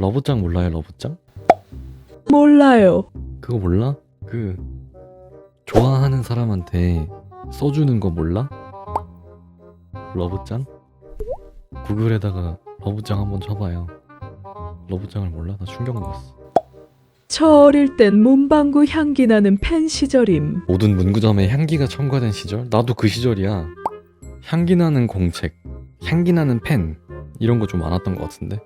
러브짱 몰라요 러브짱? 몰라요. 그거 몰라? 그 좋아하는 사람한테 써주는 거 몰라? 러브짱? 구글에다가 러브짱 한번 쳐봐요. 러브짱을 몰라? 나 충격 먹었어. 저 어릴 땐 문방구 향기 나는 펜 시절임. 모든 문구점에 향기가 첨가된 시절? 나도 그 시절이야. 향기 나는 공책, 향기 나는 펜 이런 거 좀 많았던 것 같은데.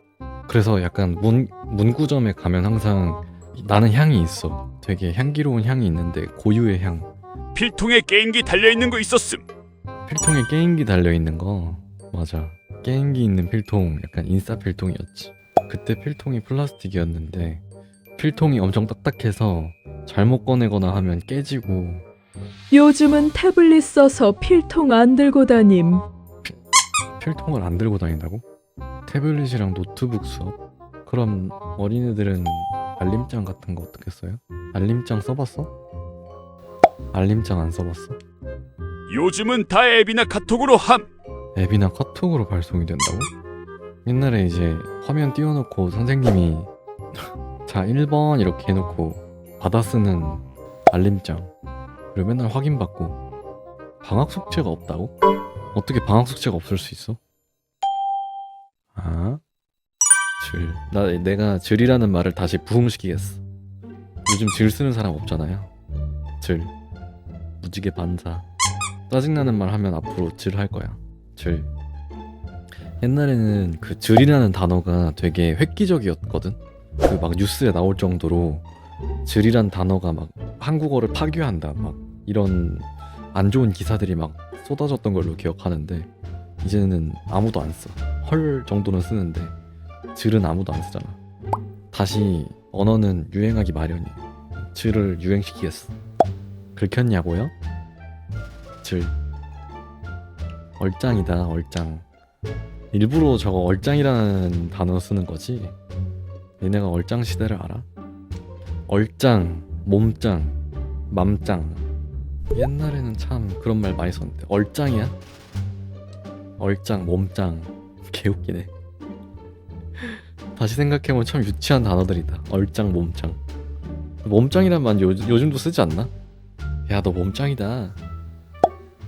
그래서 약간 문 문구점에 가면 항상 나는 향이 있어. 되게 향기로운 향이 있는데 고유의 향. 필통에 게임기 달려 있는 거 있었음 필통에 게임기 달려 있는 거 맞아. 게임기 있는 필통 약간 인싸 필통이었지. 그때 필통이 플라스틱이었는데 필통이 엄청 딱딱해서 잘못 꺼내거나 하면 깨지고 요즘은 태블릿 써서 필통 안 들고 다님. 필통을 안 들고 다닌다고? 태블릿이랑 노트북 수업? 그럼 어린애들은 알림장 같은 거 어떻게 써요? 알림장 써봤어? 알림장 안 써봤어? 요즘은 다 앱이나 카톡으로 함 앱이나 카톡으로 발송이 된다고? 옛날에 이제 화면 띄워놓고 선생님이 자 1번 이렇게 해놓고 받아 쓰는 알림장 그리고 맨날 확인받고 방학 숙제가 없다고? 어떻게 방학 숙제가 없을 수 있어? 아? 줄. 나 내가 줄이라는 말을 다시 부흥시키겠어. 요즘 줄 쓰는 사람 없잖아요. 줄. 무지개 반사. 짜증나는 말 하면 앞으로 줄 할 거야. 줄. 옛날에는 그 줄이라는 단어가 되게 획기적이었거든. 그 막 뉴스에 나올 정도로 줄이란 단어가 막 한국어를 파괴한다. 막 이런 안 좋은 기사들이 막 쏟아졌던 걸로 기억하는데 이제는 아무도 안 써. 헐 정도는 쓰는데 줄은 아무도 안 쓰잖아. 다시 언어는 유행하기 마련이에요. 줄을 유행시키겠어. 긁혔냐고요? 줄. 얼짱이다 얼짱 일부러 저거 얼짱이라는 단어 쓰는 거지 얘네가 얼짱 시대를 알아? 얼짱 몸짱 맘짱 옛날에는 참 그런 말 많이 썼는데 얼짱이야? 얼짱 몸짱 개웃기네. 다시 생각해보면 참 유치한 단어들이다. 얼짱 몸짱. 몸짱이란 말 요, 요즘도 쓰지 않나? 야 너 몸짱이다.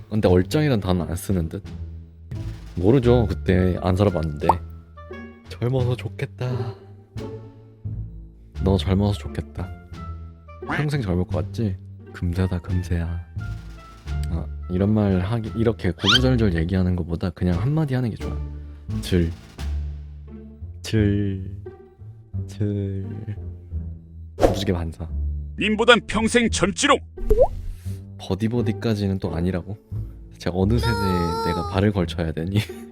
근데 얼짱이란 단어 안 쓰는 듯? 모르죠 그때 안 살아봤는데. 젊어서 좋겠다. 너 젊어서 좋겠다. 평생 젊을 것 같지? 금세다 금세야. 아, 이런 말 하기 이렇게 구구절절 얘기하는 것보다 그냥 한마디 하는 게 좋아 줄 줄, 줄, 무지개 반사. 님보단 평생 젊지롱! 버디버디까지는 또 아니라고? 제가 어느 세대에 내가 발을 걸쳐야 되니?